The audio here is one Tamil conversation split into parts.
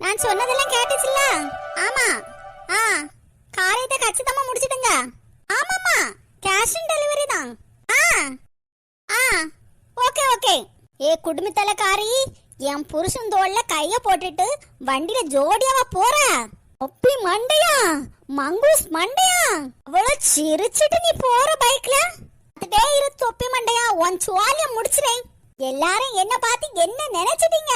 நான் சொன்னதெல்லாம் கேட்டுச்சுல்ல? ஆமா. ஆ காரியத்தை கச்சிதமா முடிச்சிடுங்க ஆமாம்மா. கேஷ் ஆன் டெலிவரி தான். ஆ. ஆ ஓகே ஓகே. ஏ குடும்பத்தலக்காரி என் புருஷன் தோல்ல கைய போட்டுட்டு வண்டியில ஜோடியாவா போற? ஒப்பி மண்டையா? மங்கூஸ் மண்டையா? அவ்வளவு சிரிச்சிட்டு நீ போற பைக்ல அதே இரு தொப்பி மண்டையா. உன் சுவாலிய முடிச்சிடேன் எல்லாரும் என்ன பார்த்து என்ன நினைச்சிட்டீங்க?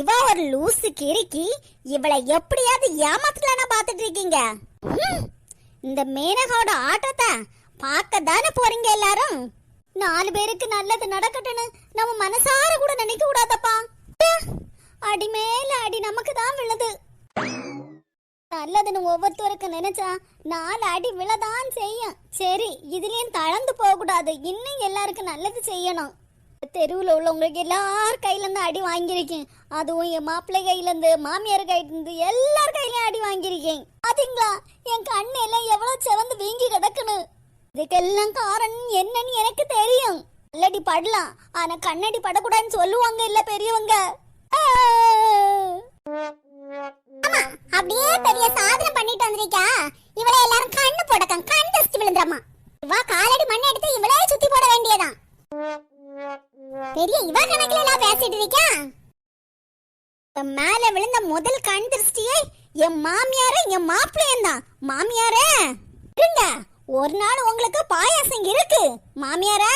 இவ ஒரு லூசு கிறுக்கி. இவளை எப்படியாவது ஏமாத்தலாம்னு பார்த்துட்டு இருக்கீங்க. இந்த மேனகாவோட ஆட்டத்தை பார்க்க தானே போறீங்க எல்லாரும்? நாலு பேருக்கு நல்லது நடக்கட்டும்னு நம்ம மனசார கூட நினைக்க கூடாதப்பா. அடி மேல அடி நமக்கு தான் விழுது. நல்லதுன்னு ஒவ்வொருத்தருக்கு நினைச்சா நாலு அடி விழதான் செய்யும். சரி இதுலயும் தளர்ந்து போக கூடாது இன்னும் எல்லாருக்கும் நல்லது செய்யணும். தெருவில் உள்ளவங்களுக்கு எல்லார் கையிலேருந்து அடி வாங்கியிருக்கேன். அதுவும் என் மாப்பிள்ளை கையிலேருந்து மாமியார் கையிலேருந்து எல்லார் கையிலையும் அடி வாங்கியிருக்கேன். அதுங்களா என் கண்ணு எல்லாம் எவ்வளோ சிவந்து வீங்கி கிடக்குன்னு. இதுக்கெல்லாம் காரணம் என்னன்னு எனக்கு தெரியும். நல்லடி படலாம். ஆனா கண்ணடி படக்கூடாதுன்னு சொல்லுவாங்க இல்ல பெரியவங்க. ஆமா அப்படியே பெரிய சாதனை பண்ணிட்டு வந்திருக்கா இவளை எல்லாரும் கண்ணு போடக்கம் கண் தஸ்தி விழுந்துடமா இவா காலடி மண் எடுத்து இவளே சுத்தி போட வேண்டியதான் பெரிய இவ கணக்குல எல்லாம் பேசிட்டு இருக்கா மேல விழுந்த முதல் கண் திருஷ்டியே என் மாமியாரே என் மாப்பிள்ளையன் தான். மாமியாரே இருங்க. ஒரு நாள் உங்களுக்கு பாயாசம் இருக்கு மாமியாரே.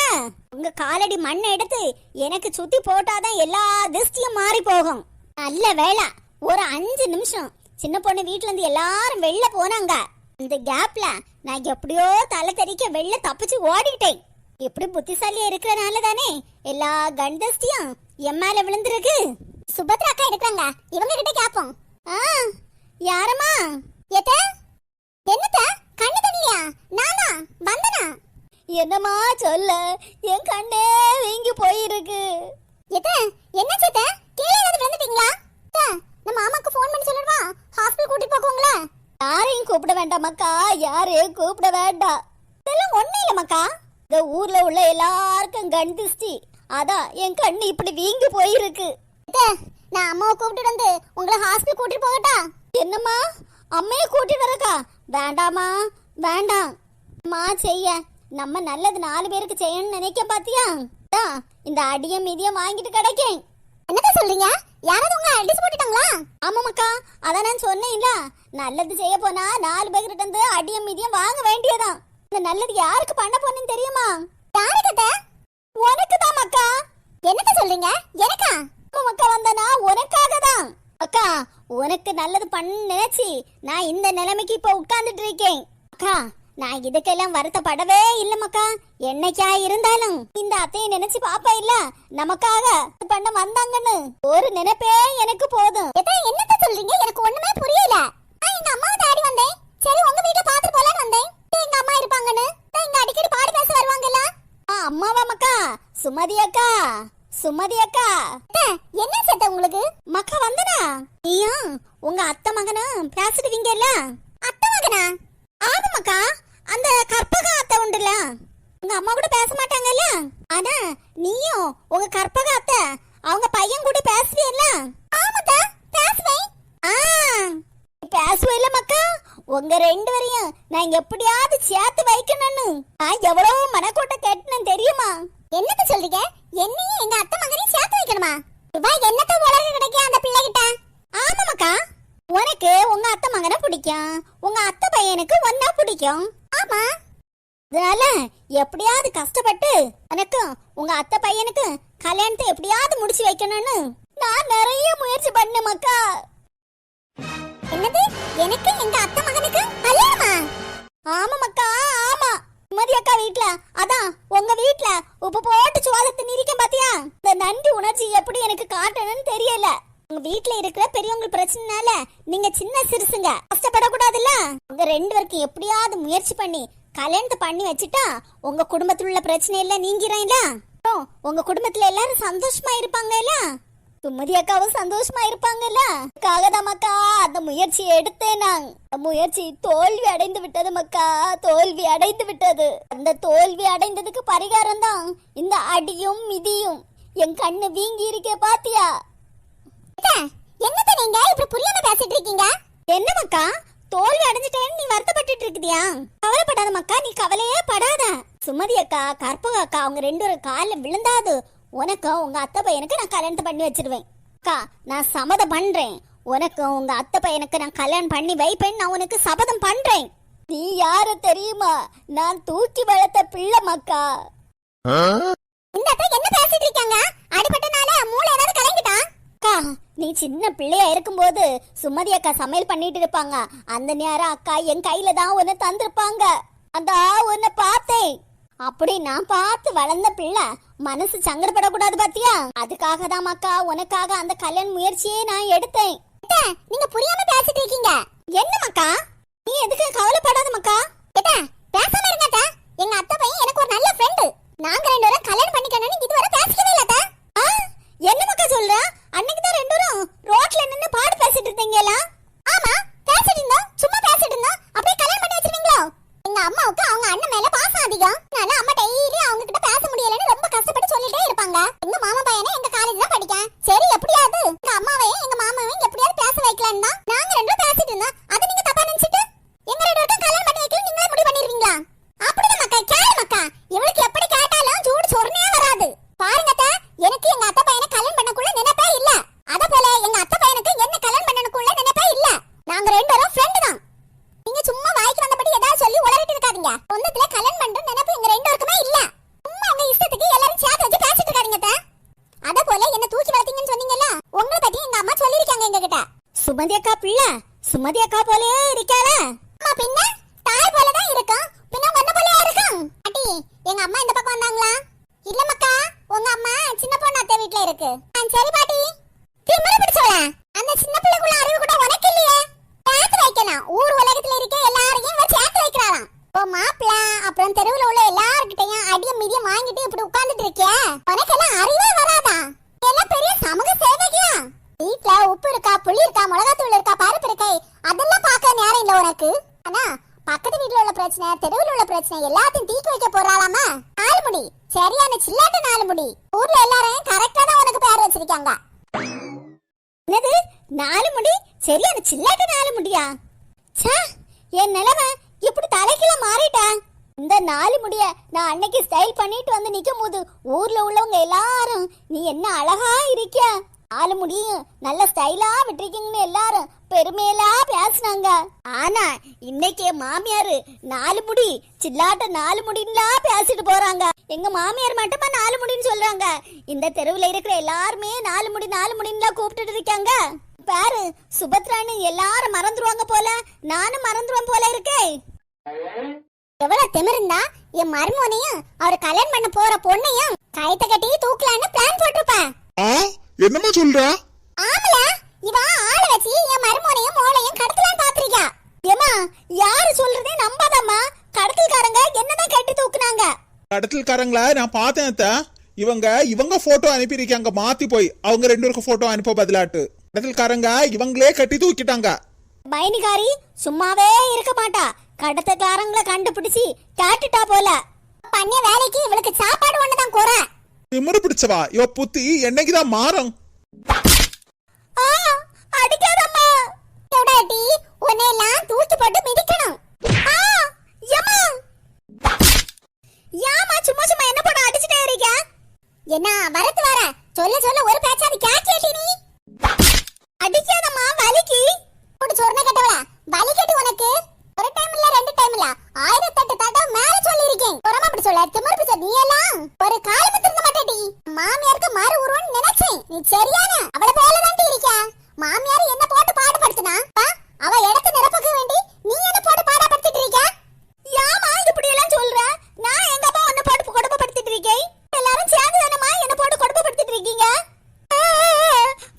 உங்க காலடி மண்ணை எடுத்து எனக்கு சுத்தி போட்டாதான் எல்லா திருஷ்டியும் மாறி போகும். நல்ல வேலை ஒரு அஞ்சு நிமிஷம். சின்ன பொண்ணு வீட்ல இருந்து எல்லாரும் வெளில போனாங்க. இந்த கேப்ல நான் எப்படியோ தலை தெறிக்க வெளில தப்பிச்சு ஓடிட்டேன். எப்படி புத்திசாலியா இருக்கிறனால தானே எல்லா கண்டஸ்டியும் என் மேல விழுந்திருக்கு. சுபத்ரா அக்கா எடுக்கிறாங்க. இவங்க கிட்ட கேப்போம். ஆ யாரம்மா? எத என்னத்த? கண்ணு தெரியலையா நானா? வந்தனா? என்னம்மா சொல்ல? என் கண்ணே வீங்கி போயிருக்கு. எத என்ன சேத்த? கீழே ஏதாவது விழுந்துட்டீங்களா? நம்ம மாமாக்கு ஃபோன் பண்ணி சொல்லிடுவா ஹாஸ்பிடல் கூட்டிட்டு போக்குங்களா யாரையும் கூப்பிட வேண்டாம் மக்கா யாரையும் கூப்பிட வேண்டாம். இதெல்லாம் ஒண்ணு இல்ல மக்கா. இந்த ஊர்ல உள்ள எல்லாருக்கும் கண் அதான் என் கண்ணு இப்படி வீங்கி போயிருக்கு. நான் அம்மாவை கூப்பிட்டு வந்து உங்களை ஹாஸ்பிடல் கூட்டிட்டு போகட்டா? என்னம்மா? அம்மையை கூட்டிட்டு வரக்கா? வேண்டாமா வேண்டாம். அம்மா செய்ய. நம்ம நல்லது நாலு பேருக்கு செய்யணும்னு நினைக்க பாத்தியா? இந்த அடியும் மிதியம் வாங்கிட்டு கிடைக்கேன். என்னத்த சொல்றீங்க? யாராவது உங்க அடிச்சு போட்டுட்டாங்களா? ஆமாமாக்கா அதான் நான் சொன்னேன்ல. நல்லது செய்ய போனா நாலு பேர்கிட்ட இருந்து அடியும் மிதியம் வாங்க வேண்டியதான் இந்த நல்லது யாருக்கு பண்ண போறேன்னு தெரியுமா? யாருக்கு உனக்கு தான் மக்கா. என்னத்த சொல்றீங்க? எனக்கா? மக்கா வந்தனா உனக்காக தான் அக்கா உனக்கு நல்லது பண்ண நினைச்சு நான் இந்த நிலைமைக்கு இப்ப உட்கார்ந்துட்டு இருக்கேன். அக்கா நான் இதுக்கெல்லாம் வருத்தப்படவே இல்ல மக்கா. என்னைக்கா இருந்தாலும். இந்த அத்தையை நினைச்சு பாப்பா இல்ல. நமக்காக பண்ண வந்தாங்கன்னு. ஒரு நினைப்பே எனக்கு போதும். என்னத்த சொல்றீங்க? எனக்கு ஒண்ணுமே புரியல. நான் எங்க அம்மாவை தாடி வந்தேன். சரி உங்க சுமதி அக்கா. சுமதி அக்கா. என்ன சேத்த உங்களுக்கு? மக்கா வந்தனா? நீயும் உங்க அத்தை மகனும் பேசிடுவீங்கல்ல? அத்தை மகனா? ஆமாக்கா அந்த கற்பக அத்தை உண்டுல உங்க அம்மா கூட பேச மாட்டாங்கல்ல? ஆனா நீயும் உங்க கற்பக அத்தை அவங்க பையன் கூட பேசுவீல்ல ஆமாத்தா பேசுவேன். ஆ. பேசுவேல மக்கா? உங்க ரெண்டு வரையும் நான் எப்படியாவது சேர்த்து வைக்கணும்னு. நான் எவ்வளவு மனக்கோட்டை கேட்டுனேன் தெரியுமா? என்னத்த சொல்றீங்க? என்னையும் எங்க அத்தை மகனையும் சேர்த்து வைக்கணுமா? இவா என்னத்த உலக கிடைக்க அந்த பிள்ளை கிட்ட உனக்கு உங்க அத்தை மகனை பிடிக்கும். உங்க அத்தை பையனுக்கு ஒன்னா பிடிக்கும். ஆமா. அதனால எப்படியாவது கஷ்டப்பட்டு எனக்கு உங்க அத்தை பையனுக்கு கல்யாணத்தை எப்படியாவது முடிச்சு வைக்கணும்னு நான் நிறைய முயற்சி பண்ணேன் மக்கா. என்னது? எனக்கு எங்க அத்தை மகனுக்கு கல்யாணமா? சுமதி அக்கா வீட்ல. அதான் உங்க வீட்ல. உப்பு போட்டு சோளத்தை நிரிக்க பாத்தியா? இந்த நன்றி உணர்ச்சி எப்படி எனக்கு காட்டணும்னு தெரியல. உங்க வீட்ல இருக்கிற பெரியவங்க பிரச்சனைனால நீங்க சின்ன சிறுசுங்க. கஷ்டப்படக்கூடாதுல்ல? உங்க ரெண்டு பேருக்கும் எப்படியாவது முயற்சி பண்ணி கல்யாணத்தை பண்ணி வச்சுட்டா உங்க குடும்பத்துல உள்ள பிரச்சனை எல்லாம் நீங்கிறேன்ல உங்க குடும்பத்துல எல்லாரும் சந்தோஷமா இருப்பாங்கல்ல? சுமதி அக்காவும் சந்தோஷமா இருப்பாங்கல்ல? அதுக்காக தான் அந்த முயற்சி எடுத்தேன் நான். முயற்சி தோல்வி அடைந்து விட்டது மக்கா தோல்வி அடைந்து விட்டது. அந்த தோல்வி அடைந்ததுக்கு பரிகாரம் தான் இந்த அடியும் மிதியும். என் கண்ணு வீங்கி இருக்கே பாத்தியா? என்னத்த நீங்க இப்படி புரியாம பேசிட்டு இருக்கீங்க? என்ன மக்கா? தோல்வி அடைஞ்சிட்டேன்னு நீ வருத்தப்பட்டு இருக்குதியா கவலைப்படாத மக்கா நீ கவலையே படாத. சுமதி அக்கா கற்பக அக்கா அவங்க ரெண்டு ஒரு காலில் விழுந்தாது. உனக்கும் உங்க அத்தை பையனுக்கு நான் கல்யாணத்தை பண்ணி வச்சிருவேன். அக்கா நான் சம்மதம் பண்றேன். உனக்கும் உங்க அத்தை பையனுக்கு நான் கல்யாணம் பண்ணி வைப்பேன் நான் உனக்கு சபதம் பண்றேன். நீ யாரு தெரியுமா? நான் தூக்கி வளர்த்த பிள்ளை மக்கா. இந்த அத்தை என்ன பேசிட்டு இருக்காங்க? அடிபட்டனால மூளை ஏதாவது கலங்கிட்டா? அக்கா நீ சின்ன பிள்ளையா இருக்கும்போது சுமதி அக்கா சமையல் பண்ணிட்டு இருப்பாங்க. அந்த நேரம் அக்கா என் கையில தான் உன்னை தந்திருப்பாங்க. அதா உன்னை பார்த்தேன். அப்படி நான் பார்த்து வளர்ந்த பிள்ளை மனசு சங்கடப்படக்கூடாது பாத்தியா? அதுக்காக தான் அக்கா உனக்காக அந்த கல்யாண முயற்சியே நான் எடுத்தேன். நீங்க புரியாம பேசிட்டு இருக்கீங்க. என்ன மக்கா நீ எதுக்கு கவலைப்படாத மக்கா ஏட்டா பேசாம இருங்க எங்க அத்தை பையன் எனக்கு ஒரு நல்ல ஃப்ரெண்டு நாங்க ரெண்டு பேரும் கல்யாணம் பண்ணிக்கணும்னு இதுவரை பேசவே இல்ல என்ன மக்கா சொல்ற? அன்னைக்கு தான் ரெண்டு பேரும் ரோட்ல நின்னு பாடு பேசிட்டு இருந்தீங்களா ஆமா பேசிட்டு இருந்தோம் சும்மா பேசிட்டு இருந்தோம் அப்படியே கல்யாணம் பண்ணி வச்சிருவீங்களோ எங்க அம்மாவுக்கு அவங்க அண்ணன் மேல பாசம் அதிகம் அதனால அம்மா டெய்லி அவங்க கிட்ட பேச முடியலன்னு ரொம்ப கஷ்டப்பட்டு சொல்லிட்டே இருப்பாங்க எங்க மாமா பையனே எங்க காலேஜ் தான் படிக்கான் சரி எப்படியாவது எங்க அம்மாவையும் எங்க மாமாவையும் எப்படியாவது பேச வைக்கலாம்னு தான் நாங்க ரெண்டு பேரும் பேசிட்டு இருந்தோம் அதை நீங்க தப்பா நினைச்சிட்டு எங்க ரெண்டு பேருக்கும் கல்யாணம் பண்ணி வைக்கல நீங்களே முடிவு பண்ணிருவீங்களா அப்படிதான் மக்கா கேளு மக்கா இவளுக்கு எப்படி கேட்டாலும் சூடு சொர்ணையே வராது பாருங்க அத்தை, எனக்கு எங்க அத்தை பையனை கல்யாணம் பண்ணக்குள்ள நினைப்பே இல்ல அத போல எங்க அத்தை பையனுக்கு என்ன கல்யாணம் பண்ணனுக்குள்ள நினைப்பே இல்ல நாங்க ரெண்டு பேரும் ஃப்ரெண்டு தான் நீங்க சும்மா வாய்க்கு வந்தபடி ஏதாவது சொல்லி உளறிட்டு இருக்காதீங்க சொந்தத்துல கல்யாணம் பண்ற நினைப்பு எங்க ரெண்டு பேருக்குமே இல்ல சும்மா உங்க இஷ்டத்துக்கு எல்லாரும் சேர்த்து வச்சு பேசிட்டு இருக்காதீங்க அத்தை. அத போல என்ன தூக்கி வளர்த்தீங்கன்னு சொன்னீங்கல்ல உங்களை பத்தி எங்க அம்மா சொல்லிருக்காங்க எங்க கிட்ட சுமதி அக்கா பிள்ளை. சுமதி அக்கா போலயே இருக்காள. அம்மா பின்ன? தாய் போல தான் இருக்கும். பின்ன ஒண்ணு போலயா இருக்கும். அடி எங்க அம்மா இந்த பக்கம் வந்தாங்களா? இல்ல மக்கா உங்க அம்மா சின்ன பொண்ணு அத்தை வீட்ல இருக்கு. சரி பாட்டி திமிரு பிடிச்சவள அந்த சின்ன பிள்ளைக்குள்ள அறிவு கூட உனக்கு இல்லையே சேர்த்து வைக்கலாம் ஊர் உலகத்துல இருக்க எல்லாரையும் இவ சேர்த்து வைக்கிறாளாம் ஓ மாப்பிள அப்புறம் தெருவுல உள்ள எல்லார்கிட்டயும் அடிய மிதிய வாங்கிட்டு இப்படி உட்கார்ந்துட்டு இருக்கிய உனக்கெல்லாம் அறிவே வராதா நீ எல்லாம் பெரிய சமூக சேவகியா வீட்ல உப்பு இருக்கா புளி இருக்கா மிளகாத்தூள் இருக்கா பருப்பு இருக்கா அதெல்லாம் பார்க்க நேரம் இல்ல உனக்கு ஆனா பக்கத்து வீட்ல உள்ள பிரச்சனை தெருவில் உள்ள பிரச்சனை எல்லாத்தையும் தீக்கு வைக்க போறாளாமா? நாலு முடி சரியான சில்லாட்ட நாலு முடி ஊர்ல எல்லாரும் கரெக்டா தான் உனக்கு பேர் வச்சிருக்காங்க. என்னது? நாலு முடி சரியான சில்லாட்ட நாலு முடியா ச்சே என் நிலைமை இப்படி தலைக்கில மாறிட்டா? இந்த நாலு முடிய நான் அன்னைக்கு ஸ்டைல் பண்ணிட்டு வந்து நிக்கும் போது ஊர்ல உள்ளவங்க எல்லாரும் நீ என்ன அழகா இருக்கியா? நாலு முடியும் நல்ல ஸ்டைலா விட்டுருக்கீங்கன்னு எல்லாரும் பெருமையிலா பேசினாங்க. ஆனா இன்னைக்கு என் மாமியாரு நாலு முடி சில்லாட்ட நாலு முடின்லாம் பேசிட்டு போறாங்க. எங்க மாமியார் மட்டுமா நாலு முடின்னு சொல்றாங்க? இந்த தெருவுல இருக்கிற எல்லாருமே நாலு முடி நாலு முடின்லாம் கூப்பிட்டுட்டு இருக்காங்க. பாரு சுபத்ரான்னு எல்லாரும் மறந்துருவாங்க போல. நானும் மறந்துருவேன் போல இருக்கே. எவ்வளவு திமிருந்தா என் மருமோனையும் அவர் கல்யாணம் பண்ண போற பொண்ணையும் கயத்தை கட்டி தூக்கலான்னு பிளான் போட்டிருப்பேன் ஆ? என்னம்மா சொல்ற? ஆமல இவ ஆள வச்சு என் மருமோனையும் மோளையும் கடத்தலாம் பாத்திருக்கா ஏமா யாரு சொல்றதே நம்பாதம்மா. கடத்தல்காரங்க என்னதான் கட்டி தூக்குனாங்க. கடத்தல்காரங்கள? நான் பார்த்தேன் அத்தை. இவங்க இவங்க போட்டோ அனுப்பியிருக்காங்க. மாத்தி போய். அவங்க ரெண்டு பேருக்கு போட்டோ அனுப்ப பதிலாட்டு. கடத்தல்காரங்க இவங்களே கட்டி தூக்கிட்டாங்க. மைனிகாரி சும்மாவே இருக்க மாட்டா. கடத்தக்காரங்களை கண்டுபிடிச்சு காட்டுட்டா போல. பண்ண வேலைக்கு இவளுக்கு சாப்பாடு ஒண்ணுதான் குறை திமிரு பிடிச்சவா இவ புத்தி என்னைக்குதான் மாறும் ஆ அடிக்காதம்மா எவடாட்டி உன்னை எல்லாம் தூக்கி போட்டு மிதிக்கணும் ஆ யம்மா யாமா சும்மா சும்மா என்ன போட அடிச்சிட்டே இருக்க என்ன வரத்து வர சொல்ல சொல்ல ஒரு பேச்சாது கேக்கேட்டி நீ அடிக்காதம்மா வலிக்கு போட்டு சொன்ன கேட்டவளா வலி கேட்டு உனக்கு ஒரு டைம் இல்ல ரெண்டு டைம் இல்ல ஆயிரத்தெட்டு தடவை மேல சொல்லிருக்கேன் புறமா அப்படி சொல்ல திமிரு பிடிச்ச நீ எல்லாம் ஒரு காலம் திருந்த மாட்டேடி மாமியாருக்கு மாறு உருவன்னு நினைச்சேன் நீ சரியான அவளை போல தான் இருக்க மாமியார் என்ன போட்டு பாடுபடுத்தினா பா, அவ இடத்த நிரப்புக்க வேண்டி நீ என்ன போட்டு பாடப்படுத்திட்டு இருக்க யாமா இப்படி எல்லாம் சொல்ற நான் எங்க அப்பா உன்னை போட்டு கொடுமைப்படுத்திட்டு இருக்கேன் எல்லாரும் சேர்ந்து தானமா என்ன போட்டு கொடுமைப்படுத்திட்டு இருக்கீங்க ஆ,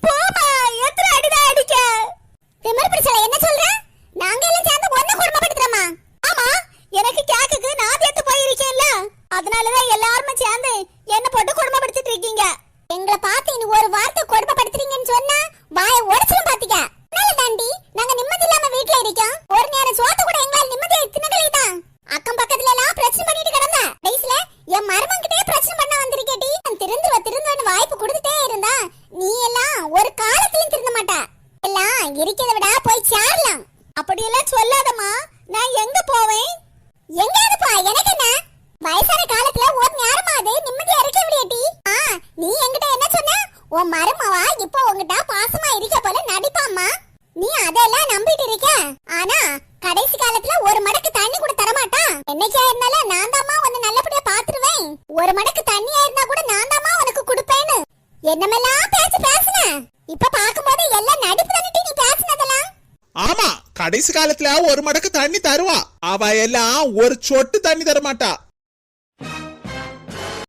போமா எத்தனை அடிதான் அடிக்க திமிரு பிடிச்சல என்ன சொல்ற நாங்க எல்லாம் சேர்ந்து ஒண்ணு குடும்பப்படுத்துறோமா ஆமா எனக்கு கேக்குக்கு நான் தேத்து போயிருக்கேன்ல அதனாலதான் எல்லாருமே சேர்ந்து என்ன போட்டு கொடுமைப்படுத்திட்டு இருக்கீங்க? எங்களை பார்த்து இனி ஒரு வார்த்தை கொடுமைப்படுத்துறீங்கன்னு சொன்னா வாய உடைச்சிரும் பாத்துக்க அதனால தாண்டி நாங்க நிம்மதி இல்லாம வீட்டுல இருக்கோம். ஒரு நேரம் சோத்த கூட எங்களால் நிம்மதியா தின்னகளே தான். அக்கம் பக்கத்துல எல்லாம் பிரச்சனை பண்ணிட்டு கிடந்த. வயசுல என் மருமங்கிட்டே பிரச்சனை பண்ண வந்திருக்கேடி திருந்துவ திருந்துவன்னு வாய்ப்பு கொடுத்துட்டே இருந்தா நீ எல்லாம் ஒரு காலத்திலும் திருந்த மாட்டா. எல்லாம் இருக்கிறத விட போய் சேரலாம். அப்படியெல்லாம் சொல்லாதம்மா. நான் எங்க போவேன் உன் மருமவா இப்போ உன்கிட்ட பாசமா இருக்க போல நடிப்பாம்மா நீ அதெல்லாம் நம்பிட்டு இருக்க ஆனா கடைசி காலத்துல ஒரு மடக்கு தண்ணி கூட தரமாட்டா என்னைக்கா இருந்தாலும் நான் தாம்மா உன்னை நல்லபடியா பாத்துருவேன். ஒரு மடக்கு தண்ணியா இருந்தா கூட நான் தாம்மா உனக்கு கொடுப்பேன்னு. என்னமெல்லாம் பேச்சு பேசுன? இப்ப பாக்கும்போது எல்லாம் நடிப்பு தண்ணிட்டு நீ பேசுனதெல்லாம். ஆமா கடைசி காலத்துல ஒரு மடக்கு தண்ணி தருவா. அவ எல்லாம் ஒரு சொட்டு தண்ணி தர மாட்டா